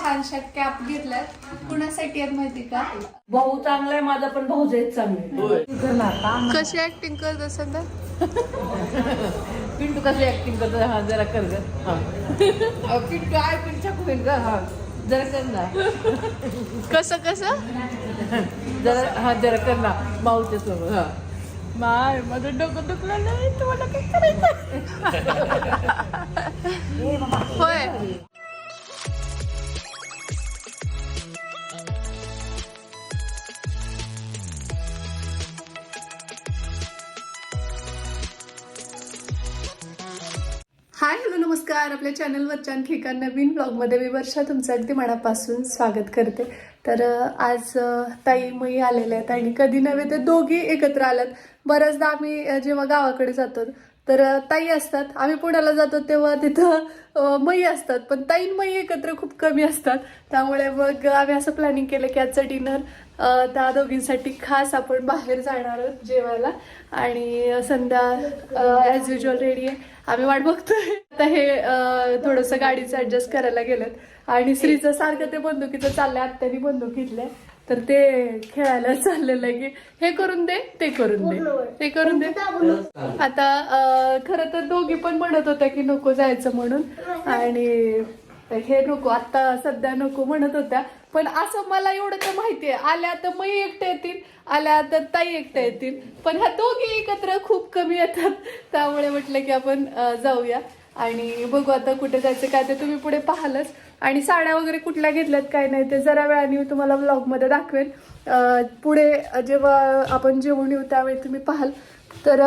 छानशा cap घेतल्यात कुणासाठी आहेत माहिती का? भाऊ चांगला आहे माझा पण भाऊ जायच चांगले कशी ऍक्टिंग करत असेल तर पिंटू कसली ऍक्टिंग करतो? हा जरा कर ग. हा. पिंटू आहे पिंटू होईल ग. हा जरा कर ना. कसं कसं? जरा हा जरा कर ना. माऊच्या समोर हा. माय माझं डोकं दुखलं नाही तुम्हाला काय करायचं? होय. हाय हॅलो नमस्कार. आपल्या चॅनलवरच्या आणखी एका नवीन ब्लॉगमध्ये मी वर्षा तुमचं अगदी मनापासून स्वागत करते. तर आज ताई मई आलेल्या आहेत आणि कधी नव्हे ते दोघी एकत्र आल्यात. बऱ्याचदा आम्ही जेव्हा गावाकडे जातो तर ताई असतात. आम्ही पुण्याला जातो तेव्हा तिथं मई असतात. पण ताई मई एकत्र खूप कमी असतात. त्यामुळे मग आम्ही असं प्लॅनिंग केलं की आजचं डिनर त्या दोघींसाठी खास आपण बाहेर जाणार आहोत जेवायला. आणि संध्या ॲज युजल रेडी आहे. आम्ही वाट बघतोय. आता हे थोडंसं गाडीचं ऍडजस्ट करायला गेलेत. आणि श्रीचं सारखं ते बंदुकीचं चाललंय. आत्यानी बंदूक घेतलंय. तर ते खेळायला चाललेलं आहे. की हे करून दे ते करून दे. ते करून दे. आता खरं तर दोघी पण म्हणत होत्या की नको जायचं म्हणून. आणि हे नको आता सध्या नको म्हणत होत्या. पण असं मला एवढं तर माहिती आहे. आल्या तर मै एकट्या येतील आल्या तर ताई एकट्या येतील. पण ह्या दोघी एकत्र खूप कमी येतात. त्यामुळे म्हटलं की आपण जाऊया. आणि बघू आता कुठे जायचं काय ते तुम्ही पुढे पाहालच. आणि साड्या वगैरे कुठल्या घेतल्यात काय नाही ते जरा वेळाने मी तुम्हाला व्लॉगमध्ये दाखवेन. पुढे जेव्हा आपण जेवण येऊ त्यावेळी तुम्ही पाहाल. तर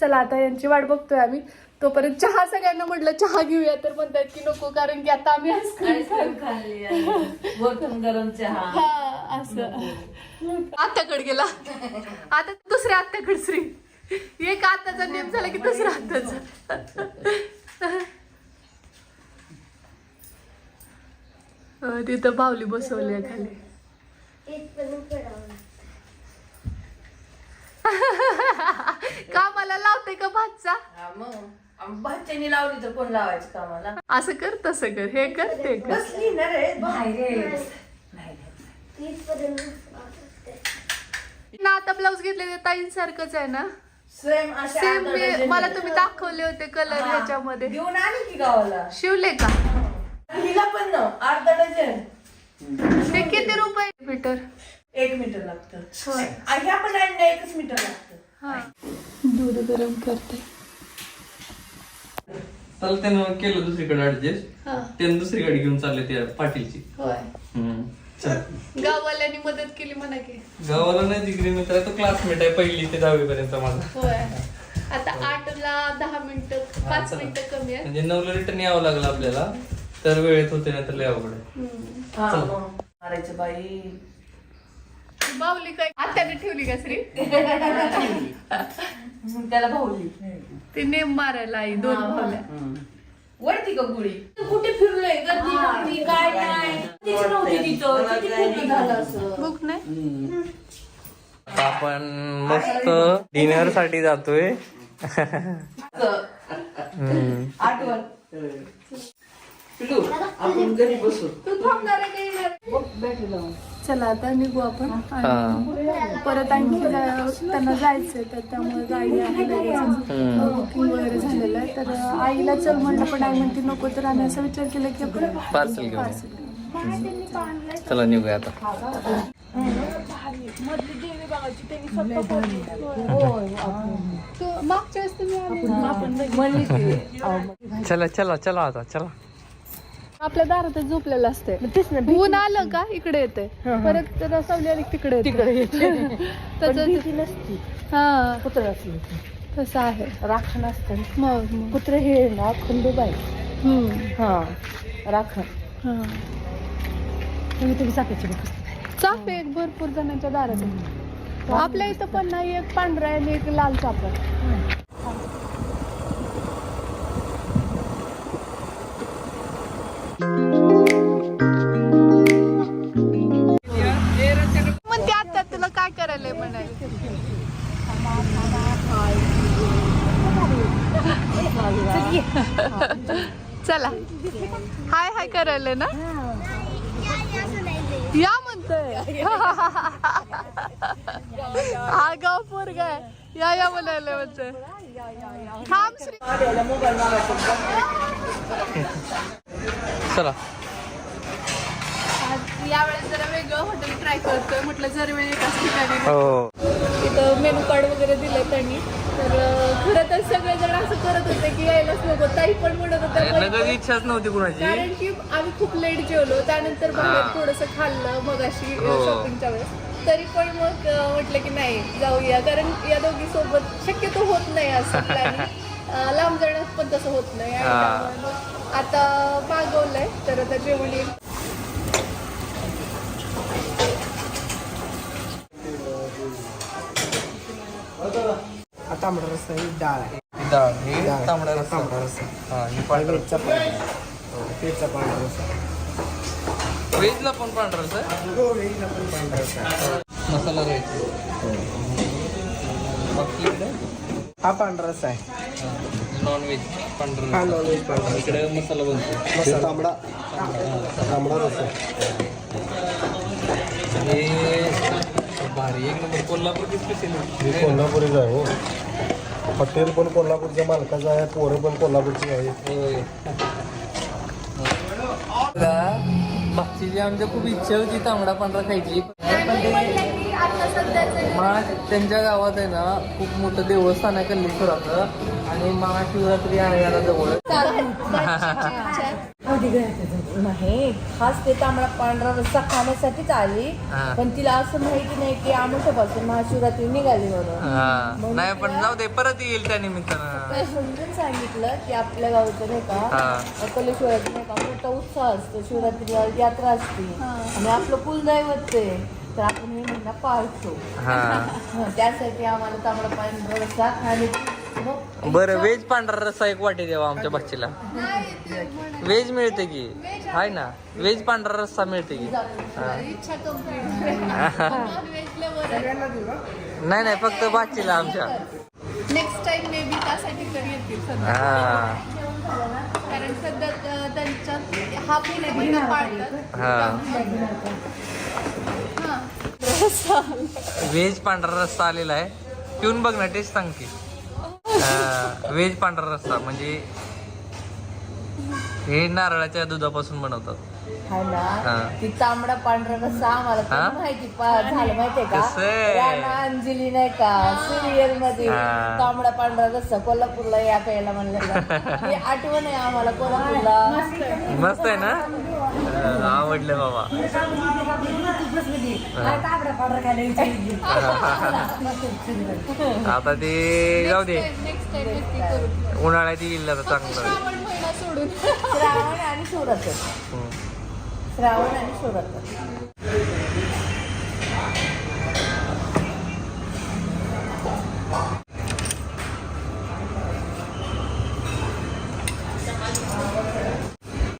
चला आता यांची वाट बघतोय आम्ही. तोपर्यंत चहा सगळ्यांना म्हटलं चहा घेऊया. तर म्हणतात की नको कारण की आता आम्ही आईस्क्रीम खाल्ली गरम चहा. हा असं. आत्याकडे गेला. आता दुसऱ्या आत्याकडे श्री. एक आत्याचा नेम झाला की दुसऱ्या आत्याचा. अं, तिथं बावली बसवली आहे खाली. कामाला लावते का भातचा? भाच्यानी लावली तर कोण लावायचं कामाला? असं कर तसं कर. हे कर ते कर. बसली ना रे बाहेर ये. नाही, नाही. ना आता ब्लाऊज घेतले ते ताईंसारखंच आहे ना? सेम अशा सेम डझन मला. तुम्ही दाखवले होते कलर हा. ह्याच्यामध्ये घेऊन आली की गावाला? शिवले का? हिला पण ना अर्धा डझन. ते किती रुपये मीटर एक मीटर लागतं. होय. आ, ह्या पण एकच मीटर लागतं. हा. दूध गरम करते. तर त्यानं केलं दुसरीकडे ऍडजस्ट हा. त्यानं दुसरी गाडी घेऊन चालले त्या पाटीलची. होय. चल. गाववाल्यांनी मदत केली म्हणा की. गावाला नाही डिग्री मित्र तो क्लासमेट आहे पहिली ते दहावी पर्यंत माझा. होय. आता आठला दहा मिनिटं पाच चला. मिनिटं कमी आहे म्हणजे नऊला रिटर्न यावं लागलं आपल्याला तर वेळेत होते ना तर लय अवघड आहे. हम्म. हा चला. मग. मारायचं बाई. बावली काय? आत्याने ठेवली का श्री? मग त्याला भाऊली ती नेम मारायला आई दोन भावल्या वळती का गुळी कुठे फिरलोय? गर्दी नव्हती काय नाही. तिची नव्हती तिथं. किती फिरणं झालं असं. बुक नाही? आता आपण मस्त डिनरसाठी जातोय आठवण. पिलू आपण घरी बसू चला आता निघू आपण. आणि परत आणखी जा- त्यांना जायचंय तर त्यामुळे गाडी बुकिंग वगैरे झालेलं आहे. तर आईला चल म्हणलं पण आई म्हणते नको तर आम्ही असं विचार केला की आपण घेऊन घेऊ. चला निघूया आता. तो मागच्या वेळेस तुम्ही आले ना. चला चला चला आता चला. आपल्या दारातच झोपलेलं असते ऊन आलं का? इकडे येते परत त्याला सावली आली की तिकडे तिकडे नसती. हा. कुत्र असली तसं आहे. राखण असतं मग मग. कुत्र हे ना खंडोबाई हम्म. हा राखण. हा. तुम्ही तुम्ही सापाची चाफ आहे एक भरपूर जणांच्या दारात आहे. आपल्या इथं पण नाही एक पांढरा आहे आणि एक लाल आहे. हाय हाय करायला ना? या म्हणतोय. आगाव पोरगा आहे. या या म्हणायला म्हणतोय. थांब श्री चला. यावेळेस जरा वेगळं हॉटेल ट्राय करतोय. म्हटलं जर वेळ एकाच ठिकाणी हो तिथं मेनू कार्ड वगैरे दिलं त्यांनी. तर खरं तर सगळे जण असं करत होते की यायलाच नको ताई पण म्हणत होत्या इच्छाच नव्हती कुणाची. कारण की आम्ही खूप लेट जेवलो त्यानंतर बाहेर हा. थोडस खाल्लं मग अशी हो. शॉपिंगच्या वेळेस. तरी पण मग म्हटलं की नाही जाऊया. कारण या दोघी सोबत शक्यतो होत नाही असं लांब जाण्यास पण तसं होत नाही. हा. आता मागवलंय तर आता जेवण तांबडा रस्सा ही डाळ आहे. डाळ हे डाळ. तांबडा रस्सा. तांबडा रस्सा. हा हे आणि पांढरा व्हेजचा पांढरा व्हेजचा पांढरा रस्सा. व्हेजला पण पांढरा रस्सा हो व्हेजला पण पांढरा रस्सा आहे. मसाला बाकी इकडे? हा पांढरा रस्सा आहे. नॉन व्हेज पांढरा हा रस्सा. नॉन व्हेज पांढरा रस्सा. इकडे मसाला बनतो. मसाला. तांबडा. तांबडा रस्सा. हे भारी एक नंबर कोल्हापूरची स्पेशल हे कोल्हापुरीच आहे हो. हॉटेल पण कोल्हापूरच्या मालकाचं आहे पोरं पण कोल्हापूरची आहे मागची जी आमच्या खूप इच्छा होती तांबडा पांढरा खायची पण महा त्यांच्या गावात आहे ना खूप मोठं देवस्थान आहे कल्लेश्वराचं. आणि महाशिवरात्री आहे याला जवळ. नाही. खास ते तांबडा पांढरा रस्सा खाण्यासाठीच आली. हा. पण तिला असं माहिती नाही की आमोशापासून महाशिवरात्री निघाली म्हणून. हा. नाही पण जाऊ दे परत येईल त्या निमित्तानं. समजून सांगितलं की आपल्या गावचं नाही का हा. कलेश्वराचं नाही का मोठा उत्साह असतो. शिवरात्रीला यात्रा असते. आणि आपलं कुलदैवत ते. तर आपण हे महिना पाळतो त्यासाठी आम्हाला तांबडा पांढरा रस्सा खाण्याची मग बरं व्हेज पांढरा रस्सा एक वाटी द्यावा आमच्या बच्चीला व्हेज मिळते की? हाय ना? व्हेज पांढरा रस्सा मिळते की? हा. नाही नाही फक्त बाचीला आमच्या. नेक्स्ट टाइम मे बी त्यासाठी तरी येतील कारण सध्या त्यांच्या हा महिन्यात पाळतात हा व्हेज पांढरा रस्सा आलेला आहे. पिऊन बघ ना टेस्ट सांग की. व्हेज पांढरा रस्सा म्हणजे हे नारळाच्या दुधापासून बनवतात. हाय हा. ना ती तांबडा पांढरा रस्सा आम्हाला हा? माहिती पा- झालं माहितीये का? कसं आहे? राणा अंजली नाही का? सिरियलमध्ये हा. तांबडा पांढरा रस्सा कोल्हापूरला या प्यायला म्हणलेलं ही आठवण आहे आम्हाला कोल्हापूरला. मस्त आहे ना? आवडलं बाबा. आता ते जाऊ दे. उन्हाळ्यात येईल आता चांगलं. श्रावण महिना सोडून. श्रावण आणि हम्म. श्रावण आणि शिवरात्र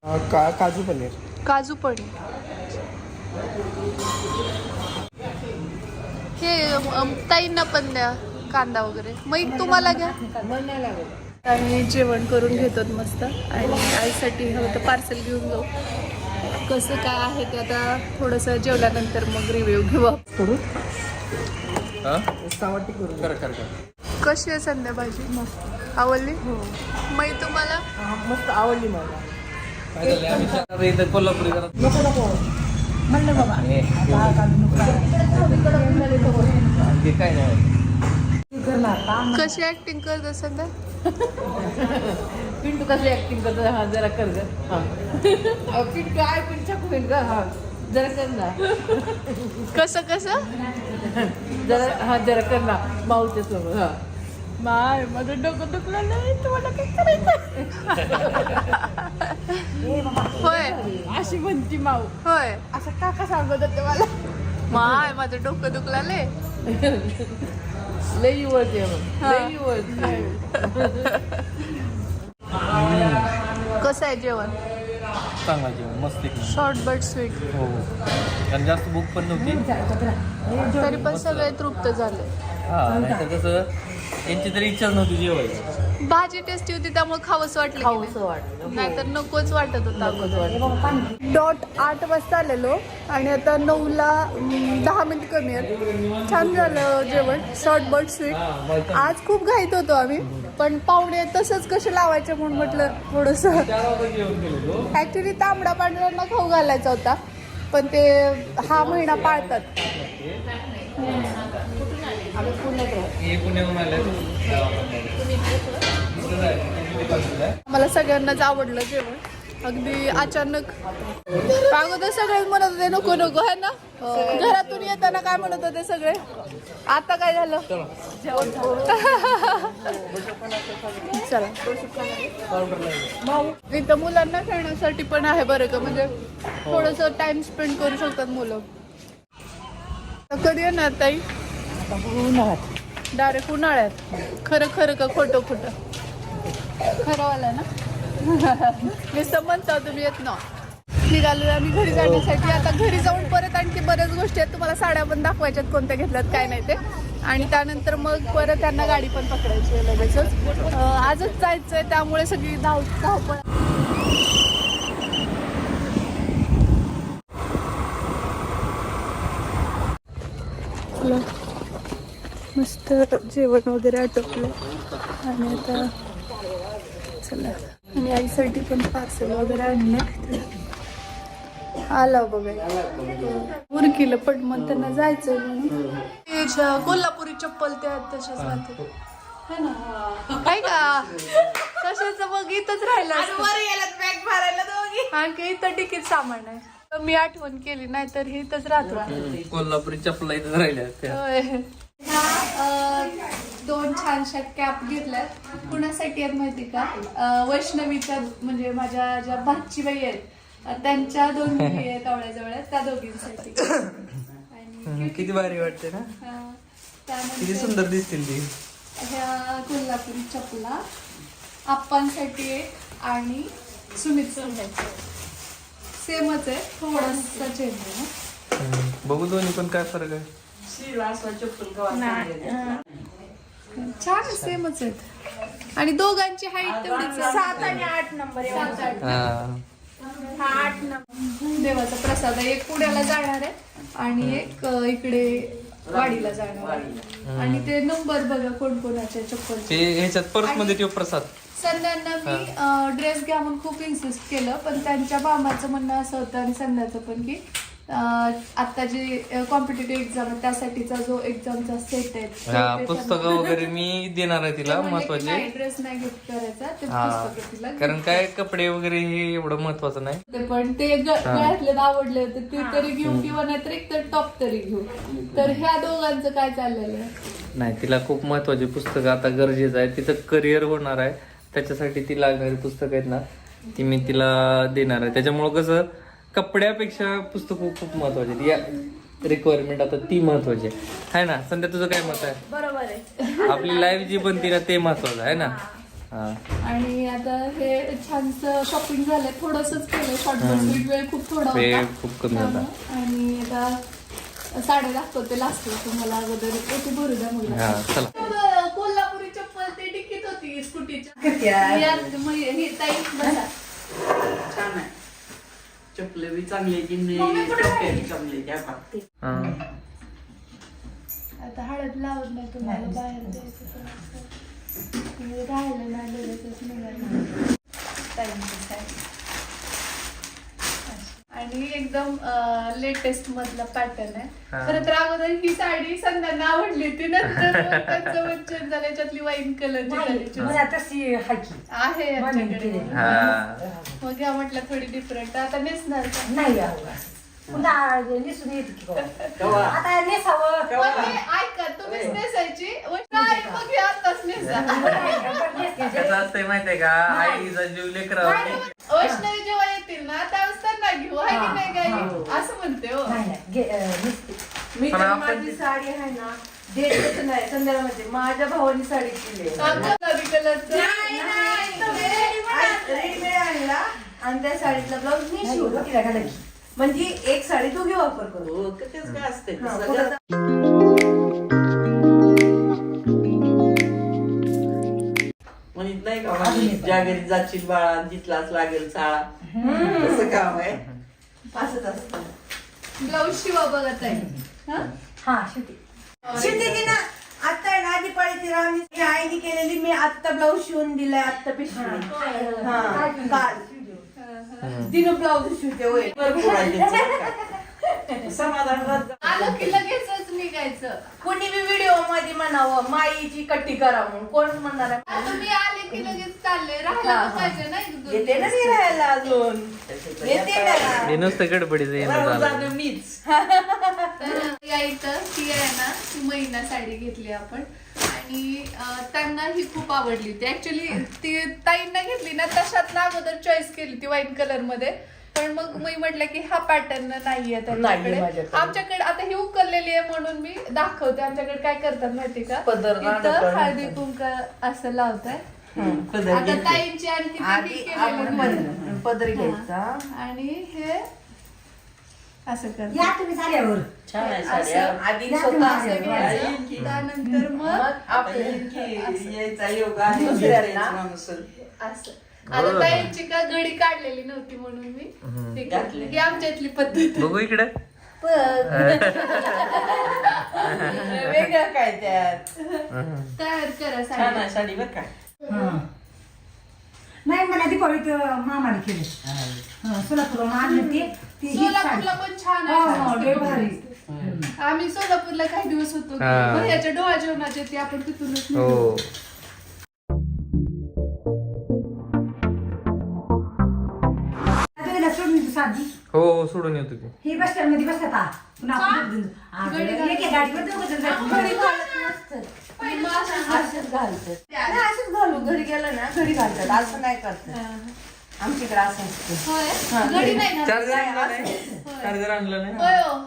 हा, का काजू पनीर. काजू पनीर हे ताईंना पण द्या कांदा वगैरे. मग तुम्हाला घ्या. आणि जेवण करून घेतात मस्त. आणि आईसाठी हवं तर पार्सल घेऊन जाऊ. कसं काय आहे ते आता थोडंसं जेवल्यानंतर मग रिव्ह्यू घेऊ. हा? कर कशी आहे संध्या भाजी आवडली मग तुम्हाला? हा, मस्त आवडली मला. काय झालंय? आम्ही चार इथं कोल्हापुरी घरात आणखी काय नाही कशी ऍक्टिंग करत संध्या? पिंटू कसली ऍक्टिंग करतो हा जरा कर ग. हा. अहो, पिंटू आहे पिंटू होईल ग. हा जरा कर ना. कसं कसं? जरा हा जरा कर ना. माऊच्या समोर हा. माय माझं डोकं दुखलं नाही तुम्हाला काय करायचं होय अशी म्हणती माऊ होय असं काका सांगत होते मला माय माझं डोकं दुखलाले लई युवती. लई युवती कसं आहे जेवण चांगला जेवण मस्त. शॉर्ट बट स्वीट हो हो कारण जास्त भूक पण नव्हती तरी पण सगळे तृप्त झाले हा नाहीतर कसं यांची तरी इच्छाच नव्हती जेवायची. भाजी टेस्टी होती त्यामुळे खावंच वाटलं की खाऊसं नाही. वाटलं नाहीतर नकोच वाटत होता डॉट आठ वाजता आलेलो आणि आता नऊला अं, दहा मिनिट कमी आहेत. छान झालं जेवण शॉर्ट बट स्वीट आज खूप घाईत होतो आम्ही पण पाहुणे तसंच कसे लावायचे म्हणून म्हटलं थोडस. ऍक्च्युली तांबडा पांढऱ्यांना खाऊ घालायचा होता पण ते हा महिना पाळतात. मला सगळ्यांनाच आवडलं जेवण. अगदी अचानक. अगोदर सगळे म्हणत होते नको नको है ना? घरातून येताना काय म्हणत होते सगळे? आता काय झालं? चला. इथं मुलांना खेळण्यासाठी पण आहे बरं का? म्हणजे थोडस टाइम स्पेंड करू शकतात मुलं. कधी येणार ताई? डायरेक्ट उन्हाळ्यात. खरं खरं का खोटं खोटं? खरं वाला ना? नुसतं म्हणता तुम्ही येत ना. निघालो आम्ही घरी जाण्यासाठी. आता घरी जाऊन परत आणखी बऱ्याच गोष्टी आहेत. तुम्हाला साड्या पण दाखवायच्यात कोणत्या घेतल्यात काय नाही ते. आणि त्यानंतर मग परत त्यांना गाडी पण पकडायची आहे लगेचच. अं, आजच जायचंय त्यामुळे सगळी धाव धावपळ. मस्त जेवण वगैरे आटोपलं. आणि आता चला. आणि आईसाठी पण पार्सल वगैरे आणलं. आला बघा उरकीला पण मग त्यांना जायचं म्हणून. कोल्हापुरी चप्पल त्या तशाच है. ना? काय का? तशाच मग इथंच राहिलं आणखी इथं तिकीट सामान आहे. मी आठवण केली नाही तर हे इथंच राहतो कोल्हापुरी चपला इथं राहिल्या दोन छानशा कॅप घेतल्यात. कुणासाठी आहेत माहिती का? वैष्णवीच्या म्हणजे माझ्या ज्या भाची बाई आहेत त्यांच्या दोन मुली आहेत आवळ्याजवळ आहेत त्या दोघींसाठी. आणि किती भारी वाटते ना? किती सुंदर दिसतील ती. ह्या कोल्हापुरी चपला आप्पांसाठी एक आणि सुमित सेमच आहे थोडासा चेंज आहे. ना बघू दोन्ही पण काय फरक आहे. छान सेमच आहेत. आणि दोघांची हाईट तेवढीच. सात आणि आठ नंबर सात आठ हा. आठ नंबर देवाचा प्रसाद आहे. एक पुण्याला जाणार आहे आणि एक इकडे वाडीला जाणार आणि ते नंबर बघा कोण कोणाच्या चप्पल ते ह्याच्यात पर्समध्ये ठेव प्रसाद. संध्यांना मी ड्रेस घ्या म्हणून खूप इन्सिस्ट केलं पण त्यांच्या मामाचं म्हणणं असं होतं आणि संध्याचं पण की आता जे कॉम्पिटेटिव्ह एक्झाम आहे त्यासाठीचा जो एक्झामचा सेट आहे हा पुस्तकं वगैरे मी देणार आहे तिला महत्त्वाचे. ड्रेस नाही गिफ्ट करायचा ते पुस्तकं तिला कारण काय कपडे वगैरे हे एवढं महत्वाचं नाही. ते पण ते गळ्यातले आवडले होते ते तरी घेऊ किंवा नाहीतर एक तर टॉप तरी घेऊ तर ह्या दोघांचं काय चाललेलं आहे? नाही तिला खूप महत्वाची पुस्तकं आता गरजेचं आहे. तिचं करिअर होणार आहे. त्याच्यासाठी ती लागणारी पुस्तकं आहेत ना ती मी तिला देणार आहे. त्याच्यामुळं कसं कपड्यापेक्षा पुस्तकं खूप महत्वाची आहेत. या रिक्वायरमेंट आता ती महत्वाची आहे. है ना? संध्या तुझं काय मत आहे? बरोबर आहे. आपली लाईफ जी बनती ना ते महत्वाचं आहे ना? हा. आणि आता हे छानस शॉपिंग झालंय. थोडंसंच केलं शॉर्ट बस वेळ खूप थोडा वेळ होता. खूप कमी होता. त्यामुळं. आणि आता साड्या दाखवते लास्ट तुम्हाला अगोदर येते भरू द्या मुलं हा चला. कोल्हापुरी चप्पल ते टिकीत होती स्कूटीच्या मग ही ताई बसा. छान आहे. चपले बी चांगले की मम्मी कुठे चपले आहे? बी चांगले त्या पण हा. आता हळद लावत नाही तुम्हाला बाहेर द्यायचं तर असं. तुम्ही राहिलं नाही लगेचच निघालं ताईंचं काय. आणि एकदम लेटेस्ट मधला पॅटर्न आहे. हा. खरं तर अगोदर ही साडी संध्यांना आवडली होती नंतर मग त्यांचं झालं याच्यातली वाईन कलरची तशी हाकी. आहे हा. मग घ्या म्हटलं थोडी डिफरंट आता नेसणार का? नाही पुन्हा निसून येते की बाबा. आता नेसावं. पण हे ऐका तुम्हीच नेसायची. व नाही मग आताच नेसा. कसं असतंय माहितीये का? आईचा जीव लेकर. वैष्णवी जेव्हा येतील ना त्यावेळेस त्यांना घेऊ. आहे की नाही काय असं म्हणते हो. नाही, नाही. गे- अं, नेसते. मी पण तर आपण माझी साडी आहे ना देतच नाही. म्हणते माझ्या भावानी साडी केली कलरचं रेडीमेड आणला. आणि त्या साडीतला ब्लाऊज मी नाही, शिवला. तिला घाला की. म्हणजे एक साडी दोघे वापर करू हो तेच काय असते हा, म्हणजे आणि नाही का म्हणजे ज्या घरी जाशील बाळा जिथलाच लागेल चाळा. तसं काम आहे. असंच असतं ब्लाऊज शिवा बघत आहे हा? हा शेवटी शिवते ना आता आहे ना दिपाळीची राणी ही आईने केलेली मी आत्ता ब्लाऊज शिवून दिलाय आत्ता पिशवी. हा काल. तिनं ब्लाऊज शिवते होय भरपूर आहे त्याचं. समाधान. आलं की लगेचच निघायचं कोणी बी व्हिडिओमध्ये म्हणावं माईची कट्टी करा म्हणून कोण म्हणणार आहे? आता मी आले की लगेच चालले राहायला तर. पाहिजे ना एक दोन येते ना. मी राहायला अजून येते ना नुसतं गडबडीचं येणं राहून झालं जाणं मीच तर या इथं ती आहे ना ती महिना साडी घेतली आपण आणि त्यांना ही खूप आवडली होती ऍक्च्युली ती ताईंना घेतली ना तशात ना अगोदर चॉईस केली ती व्हाईट कलरमध्ये पण मग मी म्हटलं की हा पॅटर्न नाहीये त्यांच्याकडे माझ्याकडे. आमच्याकडे आता ही उकललेली आहे म्हणून मी दाखवते आमच्याकडे काय करतात माहिती का पदर ना इथं डोक्यावर हळदी कुंक असं लावताय पदर आता. ताईंची आणखी आधी आपण. पदर घ्यायचा. आणि हे असं या तुम्ही झाल्यावर. छान आहे साड्या असं आधी या स्वतः तुम्ही असं झाल्यावर. घ्यायचं. येईन की. त्यानंतर मग आपलं यायचा योग दुसऱ्यांना? यायचं माणूस. असं. आता ताईंची का गडी काढलेली नव्हती म्हणून मी. ते घातले. ही आमच्या इथली पद्धत. बघू इकडे. वेगळं काय त्यात? तयार करा छान साडी. आहे साडी बरं का? हा. नाही मला मामाने केलं हा, आणली ती ती हीच साडी. सोलापूरला पण छान हो, हो, लय भारी आम्ही सोलापूरला काही दिवस होतो हा. भैयाच्या डोळा जेवणाचे ते आपण तिथूनच नेतो. हो आता सोडून साधी हो हो सोडून येतो की ही बस स्टँडमध्ये बसतात हा. पुन्हा आपण दोघं जण. हा, गडी घाल. एक एक गाडीवर दोघं जण जायचं. घरी घालत नसतं पण मग असं- असंच घालतात नाही, असंच घालू घरी गेलं ना घरी घालतात असं नाही करतात हा. आमच्याकडे असं असतं होय गडी नाही घालत. चार्जर आणलं नाही चार्जर आणलं नाही होय हो.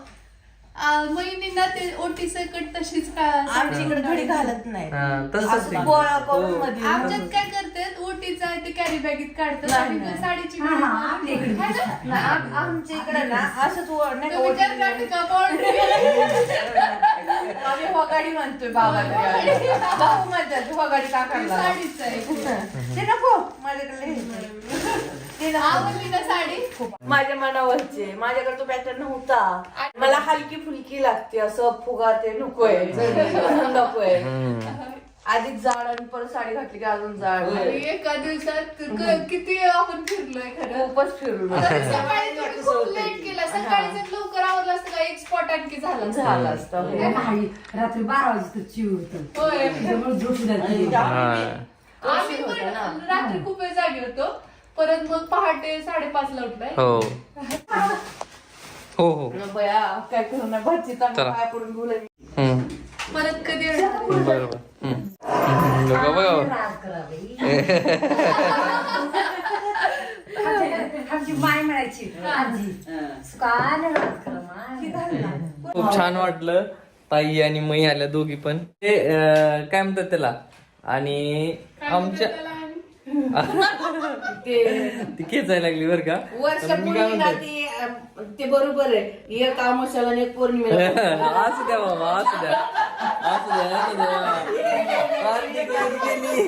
आ, महिनींना ते ओटी सकट तशीच का आमच्याकडे घडी घालत नाही हा तसंच असं आहे. गोळा करून हो. मध्ये आमच्यात काय करतात ओटीचा आहे ते कॅरी बॅगेत काढतात नाही, आणि नाही. साडीची हा, हा, इकडे है ना? नाही, आम- आमच्या इकडे ना असंच नाही का का boundary? आम्ही वगाडी म्हणतोय बाबाला. भाऊ म्हणतात वगाडी ती काकांना साडीच आहे. ते नको माझ्याकडे ते. आवडली ना साडी? माझ्या मनावरचे. माझ्याकडे तो पॅटर्न नव्हता. मला हलकी फुलकी लागते असं फुगा ते नकोय. नकोय. आधीच जाड आणि परत साडी घातली की अजून जाड. एका दिवसात किती आपण फिरलोय खरं? खूपच फिरलो. सकाळी लवकर का एक स्पॉट आणखी झाला. झालं असतं हो. नाही, रात्री बारा वाजता चिव होतं होय त्यामुळे झोप जाते. हा. आम्ही पण रात्री खूप वेळ जागे होतो परत मग पहाटे साडेपाच ला उठलाय हो हो हो बया काय करू ना भरची चला. पाया पडून हम्म. परत कधी येणार? बरोबर हम्म. हम्म. बघा बघा राज करा बाई. आमच्या- आमची माय म्हणायची आजी सुकाने राज करा माय. खूप छान वाटलं. ताई आणि मई आल्या दोघी पण. ते अं, काय म्हणतात त्याला? आणि आमच्या ती खेचायला लागली बर का? वर्ष तर मी काय म्हणतो ती अं, ते बरोबर आहे. एक अमावस्याला आणि एक पौर्णिमेला. असू द्या बाबा असू द्या. असू द्या असू द्या. पार्टी करून गेली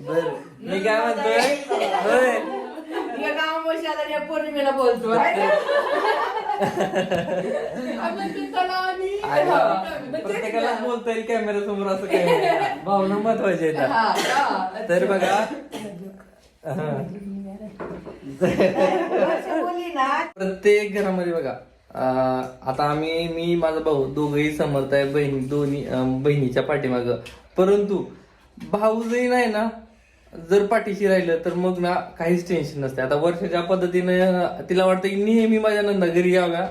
बर. मी काय म्हणतोय? होय. एक अमावस्याला एक पौर्णिमेला बोलतो. आपण ते त्याला आणि- आणि प्रत्येकाला बोलता येईल कॅमेरा समोर असं काही नाही. भावना महत्वाची आहेत हा, हा. तर बघा. हा. वर्ष बोलली ना प्रत्येक घरामध्ये बघा. अं, आता आम्ही मी माझा भाऊ दोघही समर्थ आहे बहिणी दोन्ही अं, बहिणीच्या पाठीमाग. परंतु भाऊजही नाही ना. जर पाठीशी राहिलं तर मग ना काहीच टेन्शन नसते आता वर्षाच्या पद्धतीनं तिला वाटतं की नेहमी माझ्या नंदा घरी याव्या.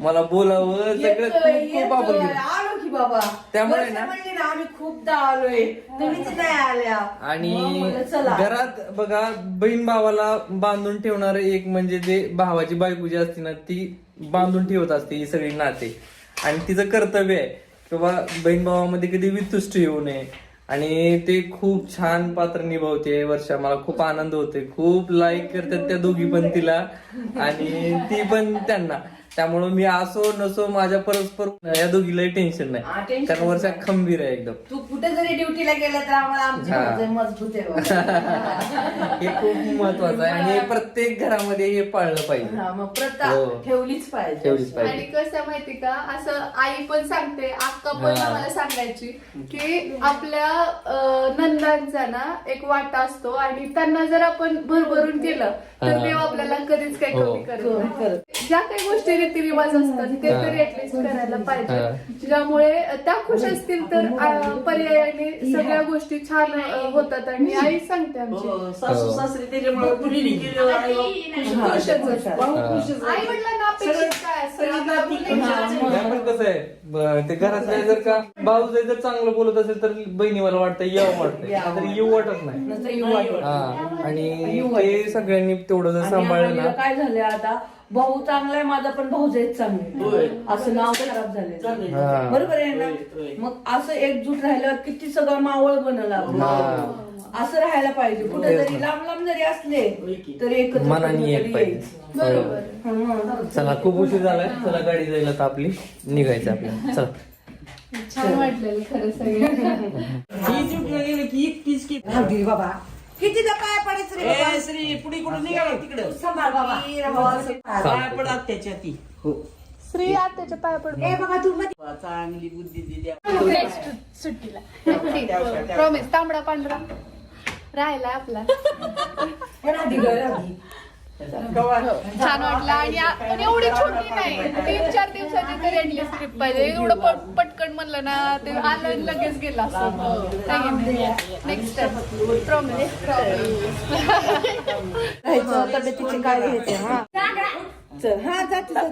मला बोलावं सगळं खूप आपण. आलो की बाबा. त्यामुळे वर्ष ना- म्हणली ना आम्ही खूपदा आलोय. तुम्हीच नाही आल्या. मग आणि म्हणलं, चला. घरात बघा बहीण भावाला बांधून ठेवणार एक म्हणजे जे भावाची बायको जी असते ना ती बांधून ठेवत असते ही सगळी नाते. आणि तिचं कर्तव्य आहे. की बाबा बहीण भावामध्ये कधी वितुष्ट येऊ नये. आणि ते खूप छान पात्र निभावते वर्षा. मला खूप आनंद होते खूप लाईक करतात त्या दोघी पण तिला. आणि ती पण त्यांना. त्यामुळे मी असो नसो माझ्या परस्पर या दोघीलाही टेन्शन हा, नाही tension कारण वर्षा खंबीर आहे एकदम तू कुठे जरी ड्युटीला गेला तर आम्हाला आमची हा. मजबूत आहे. हे खूप महत्वाचं आहे आणि हे प्रत्येक घरामध्ये हे पाळलं पाहिजे हा, मग प्रथा हो. ठेवलीच पाहिजे ठेवलीच आणि पाहिजे कसं आहे माहिती का असं आई पण सांगते अक्का पण हा. मला सांगायची की आपल्या अं, नंदांचा ना एक वाटा असतो आणि त्यांना जर आपण भरभरून केलं तर हा. देव आपल्याला कधीच काही हो. कमी करत नाही ज्या काही गोष्टी रीतिरिवाज असतात ते हा. तरी ऍटलिस्ट करायला हा. पाहिजे. ज्यामुळे त्या खुश असतील तर पर्यायाने सगळ्या गोष्टी छान अं, होतात आणि आई सांगते आमची. हो, सासू सासरे त्याच्यामुळे मुलीने केलं आणि मग खुश खुशच असतात. भाऊ खुशच आई वडिलांना अपेक्षित काय असतं आपल्या मुलींच्या- नाही. पण कसं आहे ब- ते घरातल्या जर का भाऊ जर चांगलं बोलत असेल तर बहिणी मला वाटतं यावं वाटतं तर येऊ वाटत नाही. नंतर. हा आणि ते सगळ्यांनी तेवढं जर आणि सांभाळलं आम्हाला ना काय झालंय आता? भाऊ चांगला आहे माझा पण भाऊ जायच चांगले असं नाव खराब झालंय. हा. बरोबर आहे ना? मग असं एकजूट राहिलं किती सगळं मावळ बनलं. असं राहायला पाहिजे. कुठे जरी लांब लांब जरी असले तरी एकत्र मनाने कुठेतरी एक पाहिजे. बरोबर. हं. चला खूप उशीर झालाय. चला गाडी जायला तर आपली निघायचं आपल्याला. चला. छान वाटलेलं खरं सगळं. ही गेलं की एकटीच की राहू दे बाबा. कितीदा पाय पडायचं रे बाबा? ए, श्री पुढे कुठे निघाला तिकडं? सांभाळ बाबा. पाय पडा त्याच्या ती हो. श्री आत्याच्या पाया पडून ए बाबा तू मध्ये चांगली बुद्धी दिली नेक्स्ट सुट्टीला. प्रॉमिस तांबडा पांढरा. राहिला आपला. गं, दे. छान वाटलं. आणि आ- पण एवढी छोटी नाही. तीन चार दिवसाची तरी ऍटलीस्ट ट्रिप पाहिजे. एवढं पट- पटकन म्हणलं ना ते आलं आणि लगेच गेला नेक्स्ट टाइम प्रॉमिस राहायचं, तब्येतीची काळजी घेते हा. चल. हा जाते जाते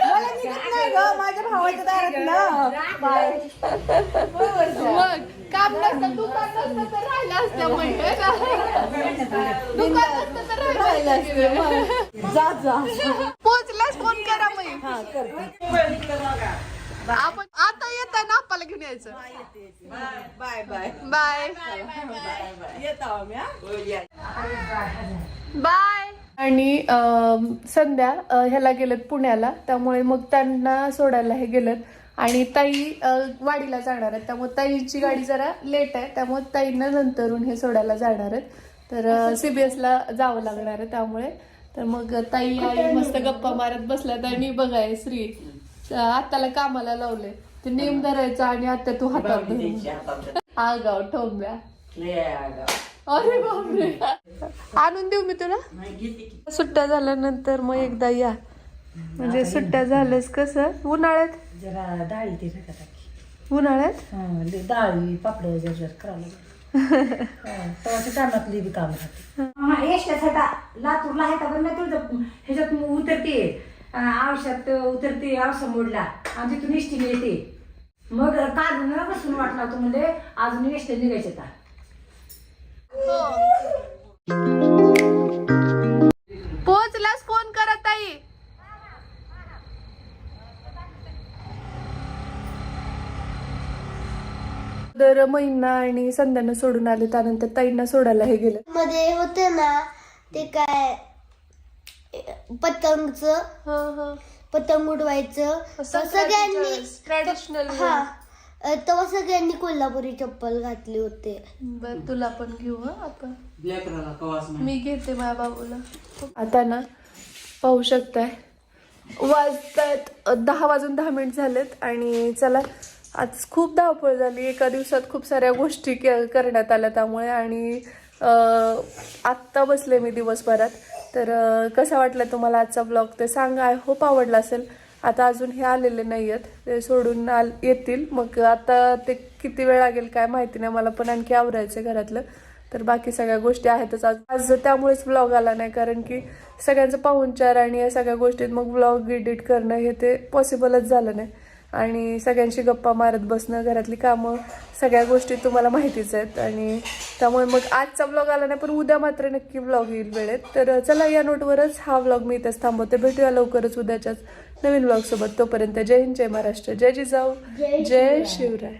मला निघत नाही ग माझ्या भावाच्या दारात ना. बाय. मग काम नसतं दुकान नसतं तर राहिलं असतं म्हणजे. दुकान नसतं तर राहिलं असतं जा जा. पोचल्यास फोन करा मग. आपण आता येताना आपल्याला घेऊन यायचं. Bye bye bye. येत आहो आम्ही? बाय. आणि संध्या ह्याला गेलेत पुण्याला. त्यामुळे मग त्यांना सोडायला हे गेलेत. आणि ताई वाडीला जाणार आहेत. त्यामुळे ताईची गाडी जरा लेट आहे. त्यामुळे ताईंना नंतरून हे सोडायला जाणार आहेत. तर सीबीएस ला जावं लागणार आहे त्यामुळे. तर मग ताई आई मस्त गप्पा मारत बसल्यात आणि बघाय श्री. अ, आत्याला कामाला लावले ते नेम धरायचं आणि आता तू हातात हातात. आगाव ठोंब्या. अरे बापरे. आणून देऊ मी तुला. सुट्ट्या झाल्यानंतर मग एकदा या. म्हणजे सुट्ट्या झाल्यास कसं? उन्हाळ्यात? जरा डाळी ते नका टाकी उन्हाळ्यात? हं, डाळी पापड जर जर करावं लागेल. हं, तेव्हा ते कानातली बी काम राहते. हा यशसाठी लातूरला आहे का नाही तुझं ह्याच्यात उतरते. आवश्यात उतरते आवसा मोडला आणि तिथून एसटीने येते मग काढून बसून वाटला होतं म्हणजे अजून एसटी निघायचे का पोहोचल्यास फोन करा ताई? दर महिना आणि संध्यानं सोडून आले त्यानंतर ताईंना सोडायला हे गेले. मध्ये होते ना ते काय पतंगच पतंग उडवायचं. सगळ्यांनी ट्रॅडिशनल हा. तेव्हा सगळ्यांनी कोल्हापुरी चप्पल घातली होते. बर तुला पण घेऊ हं आपण. मी घेते माझ्या बाबूला. आता ना पाहू शकताय. वाजतायत दहा वाजून दहा मिनिट झालेत आणि चला आज खूप धावपळ झाली. एका दिवसात खूप साऱ्या गोष्टी के- करण्यात आल्या त्यामुळे आणि आत्ता बसले मी दिवसभरात. तर कसा वाटला तुम्हाला आजचा ब्लॉग ते सांगा. आय होप आवडला असेल. आता अजून हे आलेले नाही आहेत ते सोडून आल येतील. मग आता ते किती वेळ लागेल काय माहिती नाही. मला पण आणखी आवरायचं आहे घरातलं. तर बाकी सगळ्या गोष्टी आहेतच. आज आज त्यामुळेच ब्लॉग आला नाही. कारण की सगळ्यांचं पाहुणचार आणि या सगळ्या गोष्टीत मग ब्लॉग एडिट करणं हे ते पॉसिबलच झालं नाही. आणि सगळ्यांशी गप्पा मारत बसणं घरातली कामं सगळ्या गोष्टी तुम्हाला माहितीच आहेत. आणि त्यामुळे मग आजचा ब्लॉग आला नाही पण उद्या मात्र नक्की ब्लॉग येईल वेळेत. तर चला या नोटवरच हा ब्लॉग मी इथंच थांबवते. भेटूया लवकरच उद्याच्याच नवीन ब्लॉग सोबत. तोपर्यंत जय हिंद जय महाराष्ट्र. जय जिजाऊ. जय शिवराय.